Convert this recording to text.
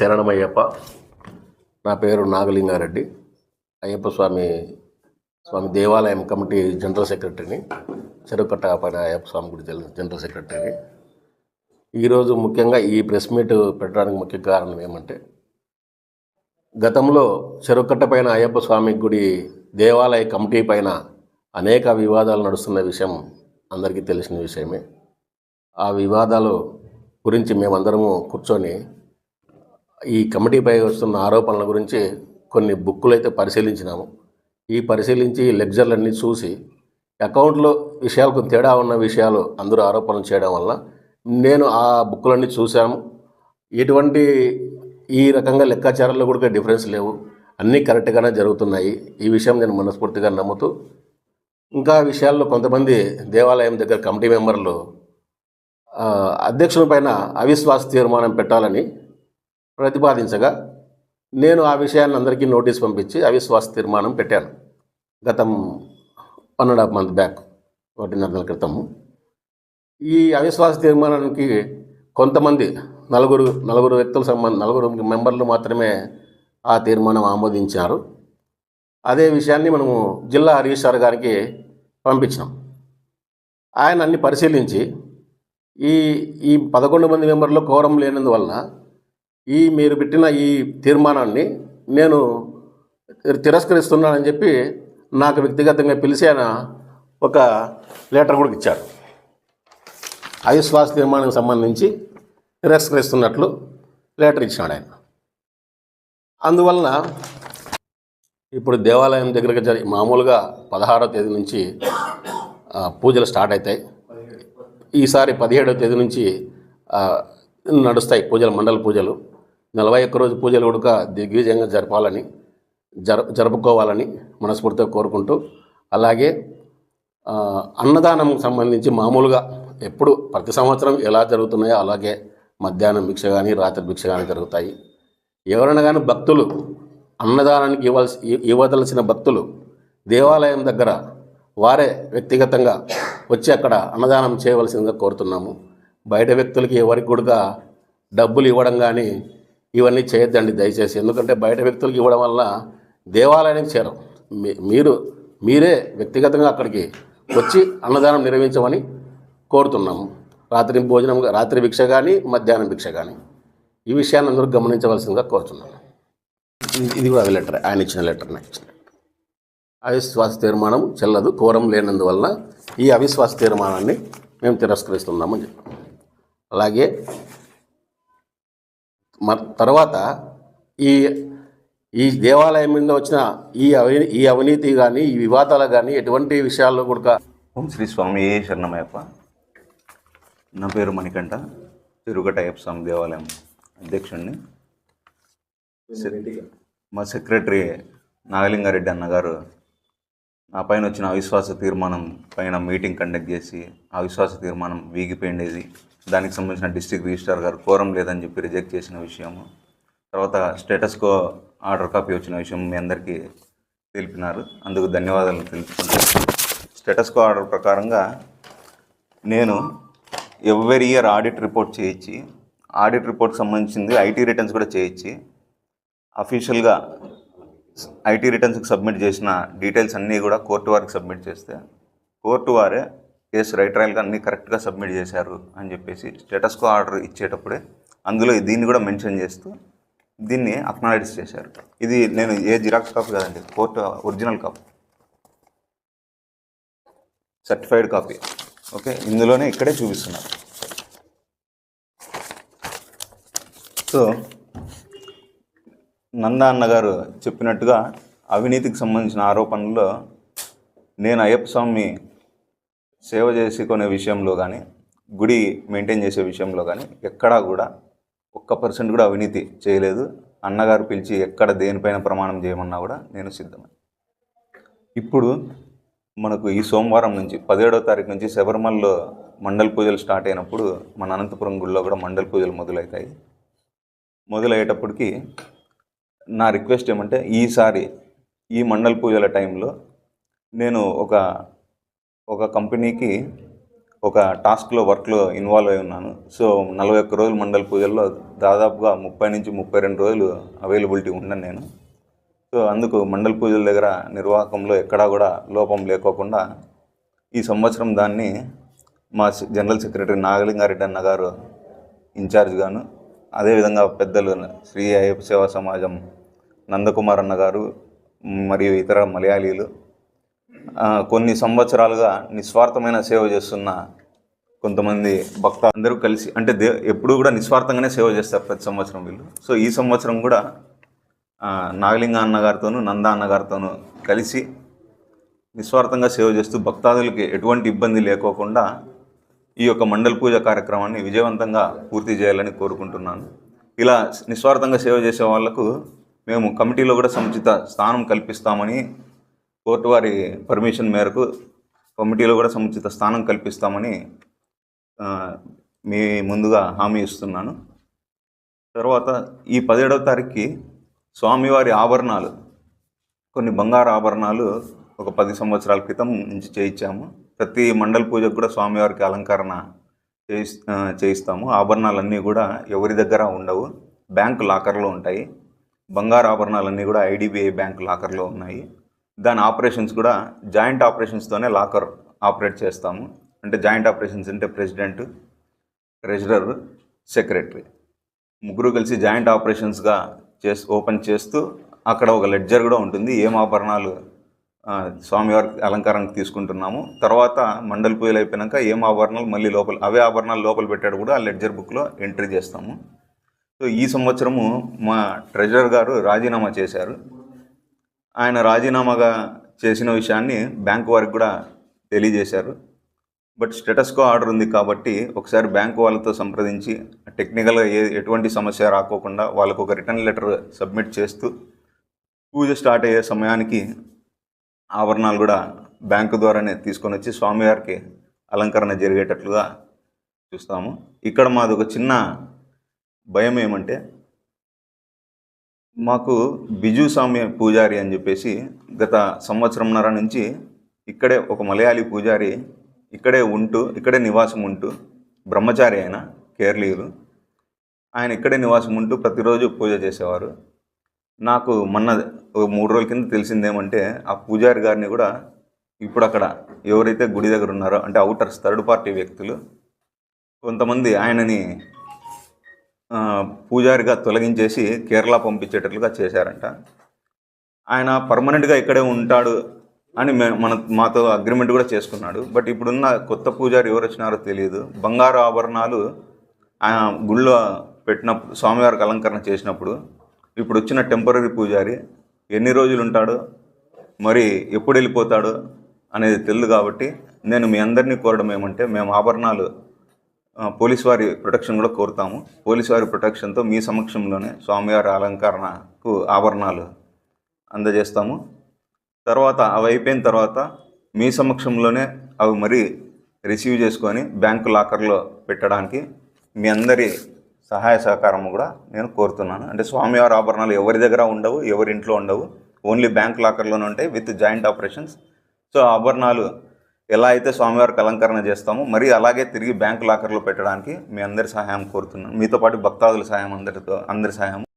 శరణమయ్యప్ప. నా పేరు నాగలింగారెడ్డి. అయ్యప్ప స్వామి స్వామి దేవాలయం కమిటీ జనరల్ సెక్రటరీని. చెరుకట్ట పైన అయ్యప్ప స్వామి గుడి జనరల్ సెక్రటరీని. ఈరోజు ముఖ్యంగా ఈ ప్రెస్ మీట్ పెట్టడానికి ముఖ్య కారణం ఏమంటే గతంలో చెరుకట్ట పైన అయ్యప్ప స్వామి గుడి దేవాలయ కమిటీ పైన అనేక వివాదాలు నడుస్తున్న విషయం అందరికీ తెలిసిన విషయమే. ఆ వివాదాలు గురించి మేమందరము కూర్చొని ఈ కమిటీపై వస్తున్న ఆరోపణల గురించి కొన్ని బుక్కులు అయితే పరిశీలించినాము. ఈ పరిశీలించి లెక్చర్లన్నీ చూసి అకౌంట్లో విషయాలు కొంత తేడా ఉన్న విషయాలు అందరూ ఆరోపణలు చేయడం వల్ల నేను ఆ బుక్కులన్నీ చూశాము. ఎటువంటి ఈ రకంగా లెక్కాచారాల్లో కూడా డిఫరెన్స్ లేవు. అన్నీ కరెక్ట్గానే జరుగుతున్నాయి. ఈ విషయం నేను మనస్ఫూర్తిగా నమ్ముతూ ఇంకా విషయాల్లో కొంతమంది దేవాలయం దగ్గర కమిటీ మెంబర్లు అధ్యక్షుని పైన అవిశ్వాస తీర్మానం పెట్టాలని ప్రతిపాదించగా నేను ఆ విషయాన్ని అందరికీ నోటీస్ పంపించి అవిశ్వాస తీర్మానం పెట్టాను. గతం one and half month back ఒకటిన్నర నెలల క్రితము ఈ అవిశ్వాస తీర్మానానికి కొంతమంది నలుగురు నలుగురు వ్యక్తుల సంబంధ నలుగురు మెంబర్లు మాత్రమే ఆ తీర్మానం ఆమోదించారు. అదే విషయాన్ని మనము జిల్లా రిజిస్ట్రార్ గారికి పంపించినాం. ఆయన అన్ని పరిశీలించి ఈ ఈ పదకొండు మంది మెంబర్లు కోరం లేనందువలన ఈ మీరు పెట్టిన ఈ తీర్మానాన్ని నేను తిరస్కరిస్తున్నానని చెప్పి నాకు వ్యక్తిగతంగా పిలిచి ఆయన ఒక లెటర్ కూడా ఇచ్చారు. అవిశ్వాస తీర్మానానికి సంబంధించి తిరస్కరిస్తున్నట్లు లెటర్ ఇచ్చాడు ఆయన. అందువలన ఇప్పుడు దేవాలయం దగ్గరకు జరి మామూలుగా పదహారో తేదీ నుంచి పూజలు స్టార్ట్ అవుతాయి. ఈసారి పదిహేడవ తేదీ నుంచి నడుస్తాయి పూజలు మండల పూజలు. నలభై ఒక్క రోజు పూజలు కూడా దిగ్విజయంగా జరపాలని జర జరుపుకోవాలని మనస్ఫూర్తిగా కోరుకుంటూ అలాగే అన్నదానం సంబంధించి మామూలుగా ఎప్పుడు ప్రతి సంవత్సరం ఎలా జరుగుతున్నాయో అలాగే మధ్యాహ్నం భిక్ష కానీ రాత్రి భిక్ష కానీ జరుగుతాయి. ఎవరైనా కానీ భక్తులు అన్నదానానికి ఇవ్వాల్సి ఇవ్వదలసిన భక్తులు దేవాలయం దగ్గర వారే వ్యక్తిగతంగా వచ్చి అక్కడ అన్నదానం చేయవలసిందిగా కోరుతున్నాము. బయట వ్యక్తులకి ఎవరికి కూడా డబ్బులు ఇవ్వడం కానీ ఇవన్నీ చేయొద్దండి దయచేసి. ఎందుకంటే బయట వ్యక్తులకు ఇవ్వడం వల్ల దేవాలయానికి చేరం మీ- మీరు మీరే వ్యక్తిగతంగా అక్కడికి వచ్చి అన్నదానం నిర్వహించమని కోరుతున్నాము. రాత్రి భోజనం రాత్రి భిక్ష కానీ మధ్యాహ్నం భిక్ష కానీ ఈ విషయాన్ని అందరూ గమనించవలసిందిగా కోరుతున్నాను ఇది- కూడా అదే లెటర్. ఆయన ఇచ్చిన లెటర్ ఇచ్చిన అవిశ్వాస తీర్మానం చెల్లదు. కోరం లేనందువలన ఈ అవిశ్వాస తీర్మానాన్ని మేము తిరస్కరిస్తున్నామని చెప్పాం. అలాగే తర్వాత ఈ ఈ దేవాలయం మీద వచ్చిన ఈ అవినీ ఈ అవినీతి కానీ ఈ వివాదాలు కానీ ఎటువంటి విషయాల్లో కూడా ఓం శ్రీ స్వామి ఏ శరణమయ్యప్ప. నా పేరు మణికంఠ తిరుగట అయ్యప్ప స్వామి దేవాలయం అధ్యక్షుడిని మా సెక్రటరీ నాగలింగారెడ్డి అన్నగారు నా పైన వచ్చిన అవిశ్వాస తీర్మానం పైన మీటింగ్ కండక్ట్ చేసి అవిశ్వాస తీర్మానం వీగిపోయిండేది. దానికి సంబంధించిన డిస్ట్రిక్ట్ రిజిస్ట్రార్ గారు కోరం లేదని చెప్పి రిజెక్ట్ చేసిన విషయము. తర్వాత స్టేటస్కో ఆర్డర్ కాపీ వచ్చిన విషయం మీ అందరికీ తెలిపినారు. అందుకు ధన్యవాదాలు తెలుపుకుంటాను స్టేటస్కో ఆర్డర్ ప్రకారంగా నేను ఎవ్రీ ఇయర్ ఆడిట్ రిపోర్ట్ చేయించి ఆడిట్ రిపోర్ట్ సంబంధించింది ఐటీ రిటర్న్స్ కూడా చేయించి అఫీషియల్గా ఐటీ రిటర్న్స్కి సబ్మిట్ చేసిన డీటెయిల్స్ అన్నీ కూడా కోర్టు వారికి సబ్మిట్ చేస్తే కోర్టు వారే కేసు రైట్ రాయల్గా అన్నీ కరెక్ట్గా సబ్మిట్ చేశారు అని చెప్పేసి స్టేటస్కో ఆర్డర్ ఇచ్చేటప్పుడే అందులో దీన్ని కూడా మెన్షన్ చేస్తూ దీన్ని అక్నాలెడ్జ్ చేశారు. ఇది నేను ఏ జిరాక్స్ కాపీ కాదండి court original copy certified copy okay ఇందులోనే ఇక్కడే చూపిస్తున్నారు. సో నంద అన్నగారు చెప్పినట్టుగా అవినీతికి సంబంధించిన ఆరోపణల్లో నేను అయ్యప్ప స్వామి సేవ చేసుకునే విషయంలో కానీ గుడి మెయింటైన్ చేసే విషయంలో కానీ ఎక్కడా కూడా ఒక్క పర్సెంట్ కూడా అవినీతి చేయలేదు. అన్నగారు పిలిచి ఎక్కడ దేనిపైన ప్రమాణం చేయమన్నా కూడా నేను సిద్ధమే. ఇప్పుడు మనకు ఈ సోమవారం నుంచి పదిహేడో తారీఖు నుంచి శబరిమలలో మండల పూజలు స్టార్ట్ అయినప్పుడు మన అనంతపురం గుడిలో కూడా మండల పూజలు మొదలవుతాయి. మొదలయ్యేటప్పటికి నా రిక్వెస్ట్ ఏమంటే ఈసారి ఈ మండల పూజల టైంలో నేను ఒక ఒక కంపెనీకి ఒక టాస్క్లో వర్క్లో ఇన్వాల్వ్ అయి ఉన్నాను. సో నలభై ఒక్క రోజులు మండల పూజల్లో దాదాపుగా ముప్పై నుంచి ముప్పై రెండు రోజులు అవైలబిలిటీ ఉన్నాను నేను. సో అందుకు మండల పూజల దగ్గర నిర్వాహకంలో ఎక్కడా కూడా లోపం లేకోకుండా ఈ సంవత్సరం దాన్ని మా జనరల్ సెక్రటరీ నాగలింగారెడ్డి అన్న గారు ఇన్ఛార్జ్గాను అదేవిధంగా పెద్దలు శ్రీ అయ్యప్ప సేవా సమాజం నందకుమార్ అన్న గారు మరియు ఇతర మలయాళీలు కొన్ని సంవత్సరాలుగా నిస్వార్థమైన సేవ చేస్తున్న కొంతమంది భక్త అందరూ కలిసి అంటే దే ఎప్పుడు కూడా నిస్వార్థంగానే సేవ చేస్తారు ప్రతి సంవత్సరం వీళ్ళు. సో ఈ సంవత్సరం కూడా నాగలింగ అన్నగారితోనూ నంద అన్నగారితోనూ కలిసి నిస్వార్థంగా సేవ చేస్తూ భక్తాదులకి ఎటువంటి ఇబ్బంది లేకోకుండా ఈ యొక్క మండల పూజ కార్యక్రమాన్ని విజయవంతంగా పూర్తి చేయాలని కోరుకుంటున్నాను. ఇలా నిస్వార్థంగా సేవ చేసే వాళ్ళకు మేము కమిటీలో కూడా సముచిత స్థానం కల్పిస్తామని కోర్టు వారి పర్మిషన్ మేరకు కమిటీలో కూడా సముచిత స్థానం కల్పిస్తామని మీ ముందుగా హామీ ఇస్తున్నాను. తర్వాత ఈ పదిహేడవ తారీఖుకి స్వామివారి ఆభరణాలు కొన్ని బంగారు ఆభరణాలు ఒక పది సంవత్సరాల క్రితం నుంచి చేయించాము. ప్రతి మండల పూజకు కూడా స్వామివారికి అలంకరణ చేయి చేయిస్తాము. ఆభరణాలన్నీ కూడా ఎవరి దగ్గర ఉండవు బ్యాంకు లాకర్లో ఉంటాయి. బంగారు ఆభరణాలన్నీ కూడా ఐడిబిఐ బ్యాంక్ లాకర్లో ఉన్నాయి. దాని ఆపరేషన్స్ కూడా జాయింట్ ఆపరేషన్స్తోనే లాకర్ ఆపరేట్ చేస్తాము. అంటే జాయింట్ ఆపరేషన్స్ అంటే ప్రెసిడెంట్ ట్రెజరర్ సెక్రటరీ. ముగ్గురు కలిసి జాయింట్ ఆపరేషన్స్గా చేసి ఓపెన్ చేస్తూ అక్కడ ఒక లెడ్జర్ కూడా ఉంటుంది. ఏం ఆభరణాలు ఆ, స్వామివారి అలంకారానికి తీసుకుంటున్నాము. తర్వాత మండలి పూజలు అయిపోయాక ఏం ఆభరణాలు మళ్ళీ లోపల అవే ఆభరణాలు లోపల పెట్టాడు కూడా ఆ లెడ్జర్ బుక్లో ఎంట్రీ చేస్తాము. సో ఈ సంవత్సరము మా ట్రెజరర్ గారు రాజీనామా చేశారు. ఆయన రాజీనామాగా చేసిన విషయాన్ని బ్యాంకు వారికి కూడా తెలియజేశారు. బట్ స్టేటస్కో ఆర్డర్ ఉంది కాబట్టి ఒకసారి బ్యాంకు వాళ్ళతో సంప్రదించి టెక్నికల్గా ఏ ఎటువంటి సమస్య రాకోకుండా వాళ్ళకు ఒక రిటర్న్ లెటర్ సబ్మిట్ చేస్తూ పూజ స్టార్ట్ అయ్యే సమయానికి ఆభరణాలు కూడా బ్యాంకు ద్వారానే తీసుకొని వచ్చి స్వామివారికి అలంకరణ జరిగేటట్లుగా చూస్తాము. ఇక్కడ మాది ఒక చిన్న భయం ఏమంటే మాకు బిజు స్వామి పూజారి అని చెప్పేసి గత సంవత్సరంన్నర నుంచి ఇక్కడే ఒక మలయాళీ పూజారి ఇక్కడే ఉంటూ ఇక్కడే నివాసం ఉంటూ బ్రహ్మచారి ఆయన కేరళీయులు. ఆయన ఇక్కడే నివాసం ఉంటూ ప్రతిరోజు పూజ చేసేవారు. నాకు మొన్న ఓ మూడు రోజుల కింద తెలిసిందేమంటే ఆ పూజారి గారిని కూడా ఇప్పుడు అక్కడ ఎవరైతే గుడి దగ్గర ఉన్నారో అంటే అవుటర్స్ థర్డ్ పార్టీ వ్యక్తులు కొంతమంది ఆయనని పూజారిగా తొలగించేసి కేరళ పంపించేటట్లుగా చేశారంట. ఆయన పర్మనెంట్గా ఇక్కడే ఉంటాడు అని మే మన మాతో అగ్రిమెంట్ కూడా చేసుకున్నాడు. బట్ ఇప్పుడున్న కొత్త పూజారి ఎవరు వచ్చినారో తెలియదు. బంగారు ఆభరణాలు ఆయన గుళ్ళో పెట్టినప్పుడు స్వామివారికి అలంకరణ చేసినప్పుడు ఇప్పుడు వచ్చిన టెంపరీ పూజారి ఎన్ని రోజులు ఉంటాడో? మరి ఎప్పుడు వెళ్ళిపోతాడు? అనేది తెలియదు కాబట్టి నేను మీ అందరినీ కోరడం ఏమంటే మేము ఆభరణాలు పోలీస్ వారి ప్రొటెక్షన్ కూడా కోరుతాము. పోలీస్ వారి ప్రొటెక్షన్తో మీ సమక్షంలోనే స్వామివారి అలంకరణకు ఆభరణాలు అందజేస్తాము. తర్వాత అవి అయిపోయిన తర్వాత మీ సమక్షంలోనే అవి మరి రిసీవ్ చేసుకొని బ్యాంకు లాకర్లో పెట్టడానికి మీ అందరి సహాయ సహకారం కూడా నేను కోరుతున్నాను. అంటే స్వామివారి ఆభరణాలు ఎవరి దగ్గర ఉండవు ఎవరి ఇంట్లో ఉండవు. ఓన్లీ బ్యాంక్ లాకర్లోనే ఉంటాయి విత్ జాయింట్ ఆపరేషన్స్. సో ఆభరణాలు ఎలా అయితే స్వామివారికి అలంకరణ చేస్తామో మరి అలాగే తిరిగి బ్యాంకు లాకర్లో పెట్టడానికి మీ అందరి సహాయం కోరుతున్నాను. మీతో పాటు భక్తాదుల సహాయం అందరితో అందరి సహాయం.